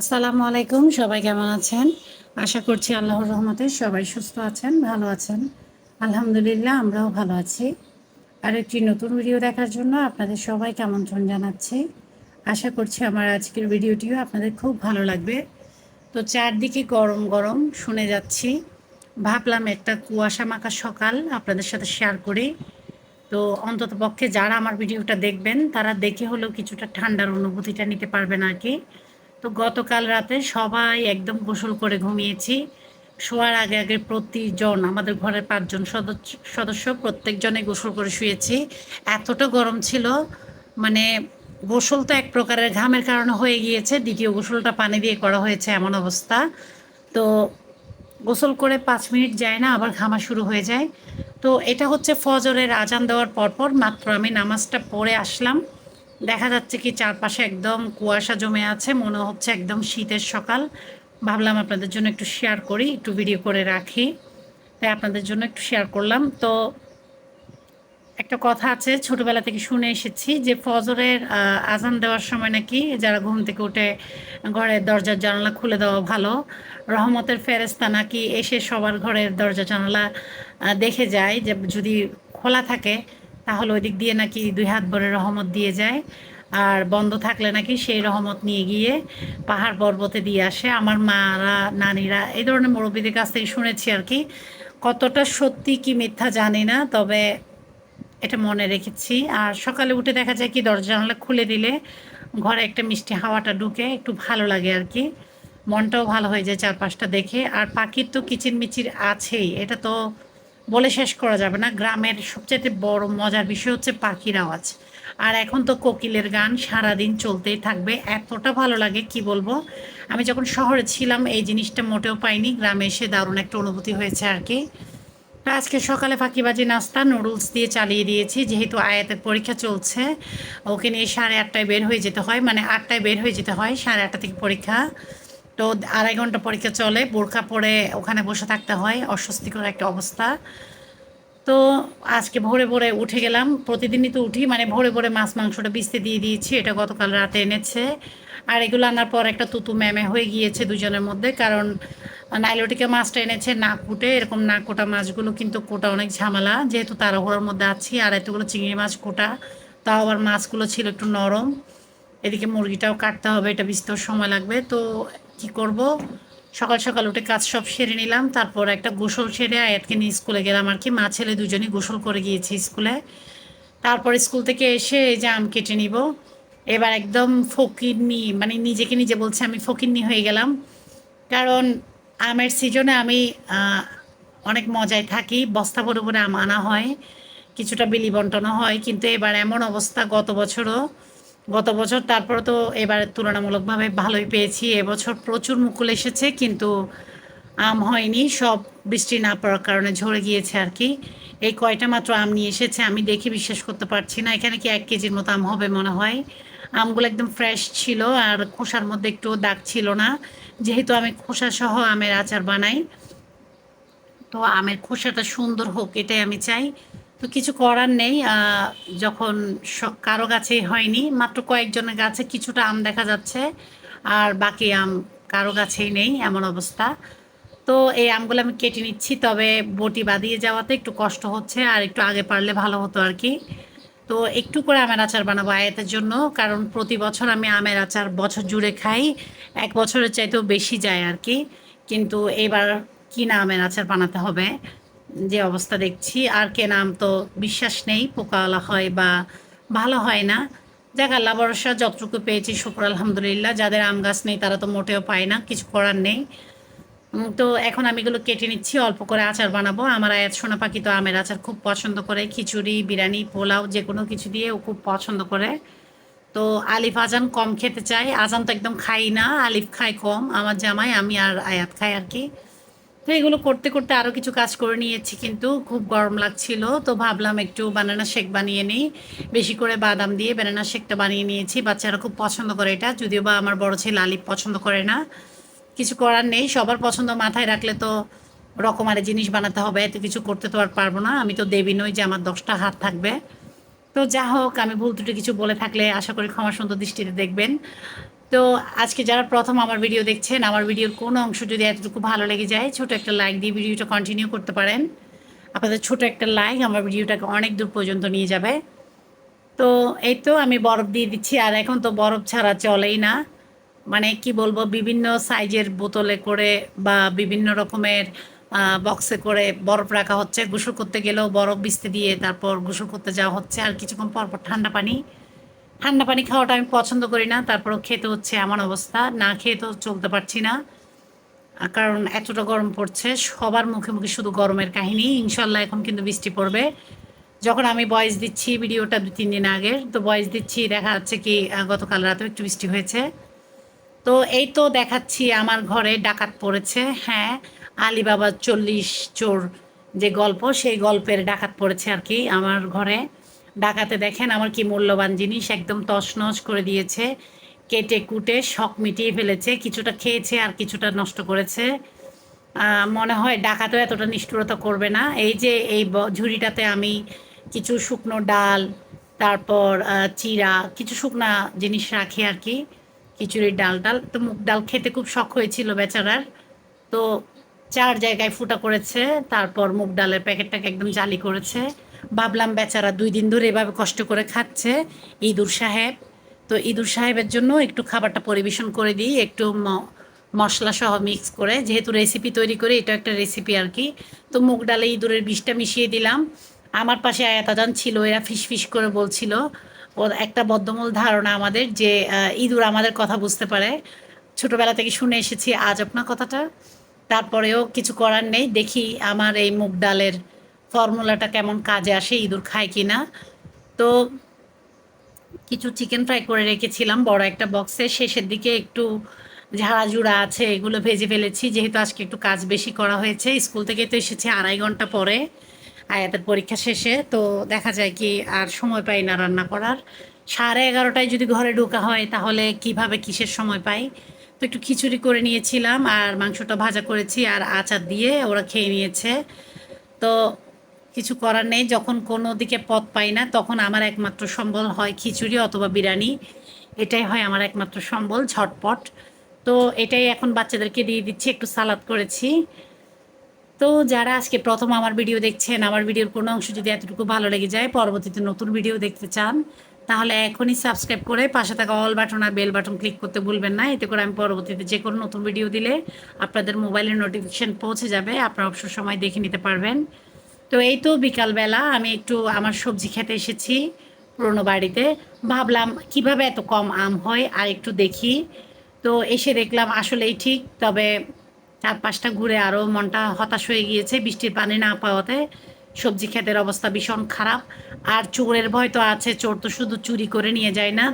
আসসালামু আলাইকুম, সবাই কেমন আছেন? আশা করছি আল্লাহর রহমতে সবাই সুস্থ আছেন, ভালো আছেন। আলহামদুলিল্লাহ, আমরাও ভালো আছি। আর একটি নতুন ভিডিও দেখার জন্য আপনাদের সবাইকে আমন্ত্রণ জানাচ্ছি। আশা করছি আমার আজকের ভিডিওটিও আপনাদের খুব ভালো লাগবে। তো চারদিকে গরম গরম শুনে যাচ্ছি। ভাবলাম একটা কুয়াশা মাখা সকাল আপনাদের সাথে শেয়ার করি। তো অন্তত পক্ষে যারা আমার ভিডিওটা দেখবেন, তারা দেখে হলেও কিছুটা ঠান্ডার অনুভূতিটা নিতে পারবেন আর কি। তো গতকাল রাতে সবাই একদম গোসল করে ঘুমিয়েছি। শোয়ার আগে আগে প্রতিজন, আমাদের ঘরের পাঁচজন সদস্য সদস্য প্রত্যেকজনে গোসল করে শুয়েছি। এতটা গরম ছিল মানে গোসল তো এক প্রকারের ঘামের কারণে হয়ে গিয়েছে, দ্বিতীয় গোসলটা পানি দিয়ে করা হয়েছে এমন অবস্থা। তো গোসল করে পাঁচ মিনিট যায় না, আবার ঘামা শুরু হয়ে যায়। তো এটা হচ্ছে ফজরের আজান দেওয়ার পরপর মাত্র আমি নামাজটা পড়ে আসলাম। দেখা যাচ্ছে কি চারপাশে একদম কুয়াশা জমে আছে, মনে হচ্ছে একদম শীতের সকাল। ভাবলাম আপনাদের জন্য একটু শেয়ার করি, একটু ভিডিও করে রাখি। তাই আপনাদের জন্য একটু শেয়ার করলাম। তো একটা কথা আছে, ছোটবেলা থেকে শুনে এসেছি যে ফজরের আজান দেওয়ার সময় নাকি যারা ঘুম থেকে উঠে ঘরের দরজার জানালা খুলে দেওয়া ভালো, রহমতের ফেরেস্তা নাকি এসে সবার ঘরের দরজা জানালা দেখে যায় যে যদি খোলা থাকে তাহলে ওই দিক দিয়ে নাকি দুই হাত ভরে রহমত দিয়ে যায়। আর বন্ধ থাকলে নাকি সেই রহমত নিয়ে গিয়ে পাহাড় পর্বতে দিয়ে আসে। আমার মারা, নানিরা, এই ধরনের মুরব্বীদের কাছ থেকে শুনেছি আর কি। কতটা সত্যি কি মিথ্যা জানি না, তবে এটা মনে রেখেছি। আর সকালে উঠে দেখা যায় কি, দরজা জানালা খুলে দিলে ঘরে একটা মিষ্টি হাওয়াটা ঢুকে, একটু ভালো লাগে আর কি। মনটাও ভালো হয়ে যায় চারপাশটা দেখে। আর পাখির তো কিচির মিচির আছেই, এটা তো বলে শেষ করা যাবে না। গ্রামের সবচেয়ে বড় মজার বিষয় হচ্ছে পাখির আওয়াজ। আর এখন তো কোকিলের গান সারাদিন চলতেই থাকবে। এতটা ভালো লাগে, কি বলব? আমি যখন শহরে ছিলাম, এই জিনিসটা মোটেও পাইনি। গ্রামে এসে দারুণ একটা অনুভূতি হয়েছে আর কি। আজকে সকালে ফাঁকিবাজি নাস্তা নুডলস দিয়ে চালিয়ে দিয়েছি। যেহেতু আয়াতের পরীক্ষা চলছে, ওকে নিয়ে সাড়ে আটটায় বের হয়ে যেতে হয়। মানে আটটায় বের হয়ে যেতে হয়, সাড়ে আটটা থেকে পরীক্ষা। তো আড়াই ঘণ্টা পরীক্ষা চলে, বোরখা পরে ওখানে বসে থাকতে হয়, অস্বস্তিকর একটা অবস্থা। তো আজকে ভোরে ভোরে উঠে গেলাম, প্রতিদিনই তো উঠি মানে ভোরে ভোরে মাছ মাংসটা বিস্তে দিয়ে দিয়েছি, এটা গতকাল রাতে এনেছে। আর এগুলো আনার পর একটা তুতু ম্যামে হয়ে গিয়েছে দুজনের মধ্যে, কারণ নাইলোটিকে মাছটা এনেছে, না কুটে, এরকম না কোটা মাছগুলো কিন্তু কোটা অনেক ঝামেলা, যেহেতু তাড়াহুড়োর মধ্যে আছি, আর এতগুলো চিংড়ি মাছ কোটা, তাও আবার মাছগুলো ছিল একটু নরম। এদিকে মুরগিটাও কাটতে হবে, এটা বিস্তর সময় লাগবে, তো কি করব? সকাল সকাল উঠে কাজ সব সেরে নিলাম। তারপর একটা গোসল সেরে আয়াতকে নিয়ে স্কুলে গেলাম আর কি। মা ছেলে দুজনেই গোসল করে গিয়েছি স্কুলে। তারপর স্কুল থেকে এসে এই যে আম কেটে নিব। এবার একদম ফকিরনি মানে নিজেকে নিজে বলছে আমি ফকিরনি হয়ে গেলাম। কারণ আমের সিজনে আমি অনেক মজায় থাকি। বস্তা ভরে ভরে আম আনা হয়। কিছুটা বিলি বন্টনও হয়। কিন্তু এবার এমন অবস্থা গত বছরও। গত বছর তারপরে তো এবার তুলনামূলকভাবে ভালোই পেয়েছি। এবছর প্রচুর মুকুল এসেছে, কিন্তু আম হয়নি, সব বৃষ্টি না পড়ার কারণে ঝরে গিয়েছে আর কি। এই কয়টা মাত্র আম নিয়ে এসেছে আমি দেখে বিশ্বাস করতে পারছি না। এখানে কি এক কেজির মতো আম হবে মনে হয়? আমগুলো একদম ফ্রেশ ছিল আর খোসার মধ্যে একটু দাগ ছিল না। যেহেতু আমি খোসা সহ আমের আচার বানাই, তো আমের খোসাটা সুন্দর হোক, এটাই আমি চাই। তো কিছু করার নেই যখন কারও গাছেই হয়নি, মাত্র কয়েকজনের গাছে কিছুটা আম দেখা যাচ্ছে, আর বাকি আম কারও গাছেই নেই, এমন অবস্থা। তো এই আমগুলো আমি কেটে নিচ্ছি, তবে বটি বাদিয়ে যাওয়াতে একটু কষ্ট হচ্ছে, আর একটু আগে পারলে ভালো হতো আর কি। তো একটু করে আমের আচার বানাবো আয়াতের জন্য, কারণ প্রতি বছর আমি আমের আচার বছর জুড়ে খাই, এক বছরের চাইতেও বেশি যায় আর কি। কিন্তু এবার কিনা আমের আচার বানাতে হবে। যে অবস্থা দেখছি, আর কে নাম তো বিশ্বাস নেই, পোকাওয়ালা হয় বা ভালো হয় না। যাক, আল্লাহ ভরসা, যতটুকু পেয়েছি, শুক্র, আলহামদুলিল্লাহ। যাদের আম গাছ নেই, তারা তো মোটেও পায় না, কিছু করার নেই। তো এখন আমি এগুলো কেটে নিচ্ছি, অল্প করে আচার বানাবো। আমার আয়াত সোনা পাখি তো আমের আচার খুব পছন্দ করে। খিচুড়ি, বিরিয়ানি, পোলাও, যে কোনো কিছু দিয়ে ও খুব পছন্দ করে। তো আলিফ আজান কম খেতে চাই আজান তো একদম খাই না, আলিফ খাই কম। আমার জামাই, আমি আর আয়াত খাই আর কি। তো এগুলো করতে করতে আরও কিছু কাজ করে নিয়েছি, কিন্তু খুব গরম লাগছিল। তো ভাবলাম একটু বানানা শেক বানিয়ে নিই। বেশি করে বাদাম দিয়ে বানানা শেকটা বানিয়ে নিয়েছি। বাচ্চারা খুব পছন্দ করে এটা। যদিও বা আমার বড় ছেলে আলিফ পছন্দ করে না। কিছু করার নেই। সবার পছন্দ মাথায় রাখলে তো রকমারি জিনিস বানাতে হবে। এত কিছু করতে তো আর পারব না। আমি তো দেবী নই যে আমার দশটা হাত থাকবে। তো যা হোক, আমি ভুল ত্রুটি কিছু বলে থাকলে আশা করি ক্ষমা সুন্দর দৃষ্টিতে দেখবেন। তো আজকে যারা প্রথম আমার ভিডিও দেখছেন, আমার ভিডিওর কোনো অংশ যদি এতটুকু ভালো লেগে যায়, ছোট একটা লাইক দিয়ে ভিডিওটা কন্টিনিউ করতে পারেন। আপনাদের ছোট একটা লাইক আমার ভিডিওটাকে অনেক দূর পর্যন্ত নিয়ে যাবে। তো এই তো আমি বরফ দিয়ে দিচ্ছি, আর এখন তো বরফ ছাড়া চলেই না। মানে কি বলব, বিভিন্ন সাইজের বোতলে করে বা বিভিন্ন রকমের বক্সে করে বরফ রাখা হচ্ছে। গোসল করতে গেলেও বরফ বিস্তে দিয়ে তারপর গোসল করতে যাওয়া হচ্ছে। আর কিছুক্ষণ পর পর ঠান্ডা পানি। ঠান্ডা পানি খাওয়াটা আমি পছন্দ করি না, তারপরও খেতে হচ্ছে এমন অবস্থা, না খেয়ে তো চলতে পারছি না। কারণ এতটা গরম পড়ছে, সবার মুখে মুখে শুধু গরমের কাহিনী, ইনশাল্লাহ এখন কিন্তু বৃষ্টি পড়বে। যখন আমি বয়স দিচ্ছি ভিডিওটা দু তিন দিন আগের, তো বয়স দিচ্ছি, দেখা যাচ্ছে কি গতকাল রাতেও একটু বৃষ্টি হয়েছে। তো এই তো দেখাচ্ছি আমার ঘরে ডাকাত পড়েছে হ্যাঁ আলিবাবার চল্লিশ চোর যে গল্প, সেই গল্পের ডাকাত পড়েছে আর কি আমার ঘরে। ডাকাতে দেখেন আমার কি মূল্যবান জিনিস, একদম তছনছ করে দিয়েছে, কেটে কুটে শখ মিটিয়ে ফেলেছে, কিছুটা খেয়েছে আর কিছুটা নষ্ট করেছে। মনে হয় ডাকাতেও এতটা নিষ্ঠুরতা করবে না। এই যে এই ঝুড়িটাতে আমি কিছু শুকনো ডাল, তারপর চিরা, কিছু শুকনা জিনিস রাখি আর কি, খিচুড়ির ডাল ডাল তো মুগ ডাল খেতে খুব শখ হয়েছিল বেচারার। তো চার জায়গায় ফুটা করেছে, তারপর মুগ ডালের প্যাকেটটাকে একদম জালি করেছে। ভাবলাম বেচারা দুই দিন ধরে এভাবে কষ্ট করে খাচ্ছে, ইঁদুর সাহেব। তো ইঁদুর সাহেবের জন্য একটু খাবারটা পরিবেশন করে দিই, একটু মশলা সহ মিক্স করে। যেহেতু রেসিপি তৈরি করে, এটা একটা রেসিপি আর কি। তো মুগ ডালে ইঁদুরের বিষটা মিশিয়ে দিলাম। আমার পাশে আয়াতাজান ছিল, এরা ফিস ফিস করে বলছিল। একটা বদ্ধমূল ধারণা আমাদের যে ইঁদুর আমাদের কথা বুঝতে পারে। ছোটবেলা থেকে শুনে এসেছি আজ আপনার কথাটা। তারপরেও কিছু করার নেই। দেখি আমার এই মুগ ডালের ফর্মুলাটা কেমন কাজে আসে, ইঁদুর খায় কি না তো কিছু চিকেন ফ্রাই করে রেখেছিলাম, বড় একটা বক্সে শেষের দিকে একটু ঝাড়াঝুড়া আছে, এগুলো ভেজে ফেলেছি। যেহেতু আজকে একটু কাজ বেশি করা হয়েছে, স্কুল থেকে তো এসেছি আড়াই ঘণ্টা পরে, আয়াতের পরীক্ষা শেষে। তো দেখা যায় কি আর সময় পাই না রান্না করার। সাড়ে এগারোটায় যদি ঘরে ঢোকা হয়, তাহলে কীভাবে কিসের সময় পাই? তো একটু খিচুড়ি করে নিয়েছিলাম, আর মাংসটা ভাজা করেছি, আর আচার দিয়ে ওরা খেয়ে নিয়েছে। তো কিছু করার নেই, যখন কোনো দিকে পথ পাই না, তখন আমার একমাত্র সম্বল হয় খিচুড়ি অথবা বিরিয়ানি। এটাই হয় আমার একমাত্র সম্বল, ঝটপট। তো এটাই এখন বাচ্চাদেরকে দিয়ে দিচ্ছি, একটু সালাদ করেছি। তো যারা আজকে প্রথম আমার ভিডিও দেখছেন, আমার ভিডিওর কোনো অংশ যদি এতটুকু ভালো লেগে যায়, পরবর্তীতে নতুন ভিডিও দেখতে চান, তাহলে এখনই সাবস্ক্রাইব করে পাশে থাকা অল বাটন আর বেল বাটন ক্লিক করতে ভুলবেন না। এতে করে আমি পরবর্তীতে যে কোনো নতুন ভিডিও দিলে আপনাদের মোবাইলের নোটিফিকেশন পৌঁছে যাবে। আপনারা অবসর সময় দেখে নিতে পারবেন। তো এই তো বিকালবেলা আমি একটু আমার সবজি খেতে এসেছি পুরোনো বাড়িতে। ভাবলাম কীভাবে এত কম আম হয় আর একটু দেখি। তো এসে দেখলাম আসলেই ঠিক, তবে চার পাঁচটা ঘুরে আরও মনটা হতাশ হয়ে গিয়েছে বৃষ্টির পানি না পাওয়াতে। সবজি ক্ষেতের অবস্থা ভীষণ খারাপ। আর চোরের ভয় তো আছে, চোর তো শুধু চুরি করে নিয়ে যায় না,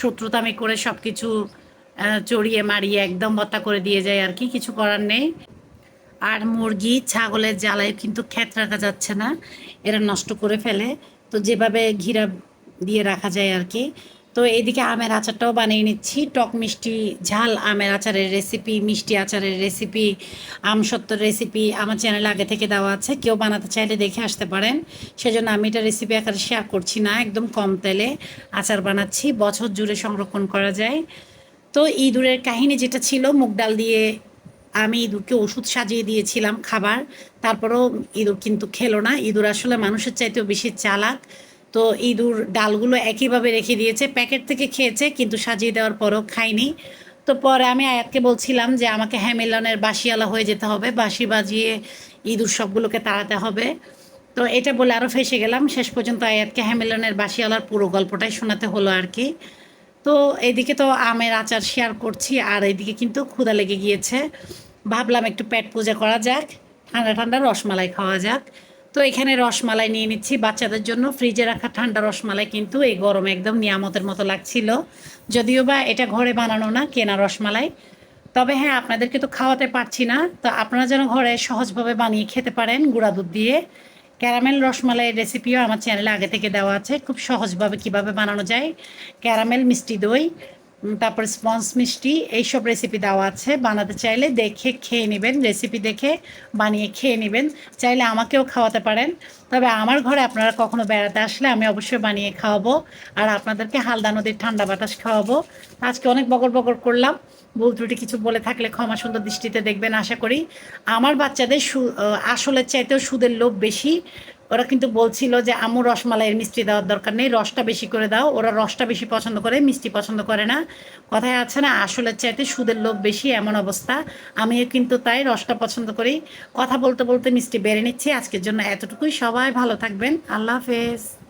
শত্রুতামি করে সব কিছু চড়িয়ে মারিয়ে একদম বত্তা করে দিয়ে যায় আর কি, কিছু করার নেই। আর মুরগি, ছাগলের জ্বালায় কিন্তু ক্ষেত রাখা যাচ্ছে না। এরা নষ্ট করে ফেলে। তো যেভাবে ঘিরা দিয়ে রাখা যায় আর কি। তো এইদিকে আমের আচারটাও বানিয়ে নিচ্ছি। টক মিষ্টি ঝাল, আমের আচারের রেসিপি মিষ্টি আচারের রেসিপি আমসত্ত্বর রেসিপি আমার চ্যানেলে আগে থেকে দেওয়া আছে। কেউ বানাতে চাইলে দেখে আসতে পারেন। সেজন্য আমি এটা রেসিপি আকারে শেয়ার করছি না। একদম কম তেলে আচার বানাচ্ছি। বছর জুড়ে সংরক্ষণ করা যায়। তো ইঁদুরের কাহিনী যেটা ছিল, মুগ ডাল দিয়ে আমি ইঁদুরকে ওষুধ সাজিয়ে দিয়েছিলাম খাবার, তারপরেও ইঁদুর কিন্তু খেলো না। ইঁদুর আসলে মানুষের চাইতেও বেশি চালাক। তো ইঁদুর ডালগুলো একইভাবে রেখে দিয়েছে, প্যাকেট থেকে খেয়েছে কিন্তু সাজিয়ে দেওয়ার পরেও খায়নি। তো পরে আমি আয়াতকে বলছিলাম যে আমাকে হ্যামিলনের বাসিওয়ালা হয়ে যেতে হবে, বাঁশি বাজিয়ে ইঁদুর সবগুলোকে তাড়াতে হবে। তো এটা বলে আরও ফেসে গেলাম। শেষ পর্যন্ত আয়াতকে হ্যামিলনের বাসিওয়ালার পুরো গল্পটাই শোনাতে হলো আর কি। তো এদিকে তো আমের আচার শেয়ার করছি, আর এদিকে কিন্তু ক্ষুদা লেগে গিয়েছে। ভাবলাম একটু পেট পূজা করা যাক, ঠান্ডা ঠান্ডা রসমালাই খাওয়া যাক। তো এখানে রসমালাই নিয়ে নিচ্ছি, বাচ্চাদের জন্য ফ্রিজে রাখা ঠান্ডা রসমালাই কিন্তু এই গরমে একদম নিয়ামতের মতো লাগছিল। যদিও বা এটা ঘরে বানানো না, কেনা রসমালাই। তবে হ্যাঁ আপনাদেরকে তো খাওয়াতে পারছি না। তো আপনারা যেন ঘরে সহজভাবে বানিয়ে খেতে পারেন গুঁড়া দুধ দিয়ে। ক্যারামেল রসমালাইয়ের রেসিপিও আমার চ্যানেলে আগে থেকে দেওয়া আছে। খুব সহজভাবে কীভাবে বানানো যায়। ক্যারামেল, মিষ্টি দই তারপর স্পঞ্জ মিষ্টি, এইসব রেসিপি দেওয়া আছে। বানাতে চাইলে দেখে খেয়ে নেবেন, রেসিপি দেখে বানিয়ে খেয়ে নেবেন। চাইলে আমাকেও খাওয়াতে পারেন। তবে আমার ঘরে আপনারা কখনো বেড়াতে আসলে আমি অবশ্যই বানিয়ে খাওয়াবো। আর আপনাদেরকে হালদা নদীর ঠান্ডা বাতাস খাওয়াবো। আজকে অনেক বগর বগর করলাম। ভুল ত্রুটি কিছু বলে থাকলে ক্ষমা সুন্দর দৃষ্টিতে দেখবেন, আশা করি। আমার বাচ্চাদের সু- আসলের চাইতেও সুদের লোভ বেশি। ওরা কিন্তু বলছিল যে আমু রসমালাইয়ের মিষ্টি দেওয়ার দরকার নেই, রসটা বেশি করে দাও। ওরা রসটা বেশি পছন্দ করে, মিষ্টি পছন্দ করে না। কথায় আছে না আসলের চাইতে সুদের লোভ বেশি, এমন অবস্থা। আমিও কিন্তু তাই রসটা পছন্দ করি। কথা বলতে বলতে মিষ্টি বেড়ে নিচ্ছি। আজকের জন্য এতটুকুই। সবাই ভালো থাকবেন। আল্লাহ হাফেজ।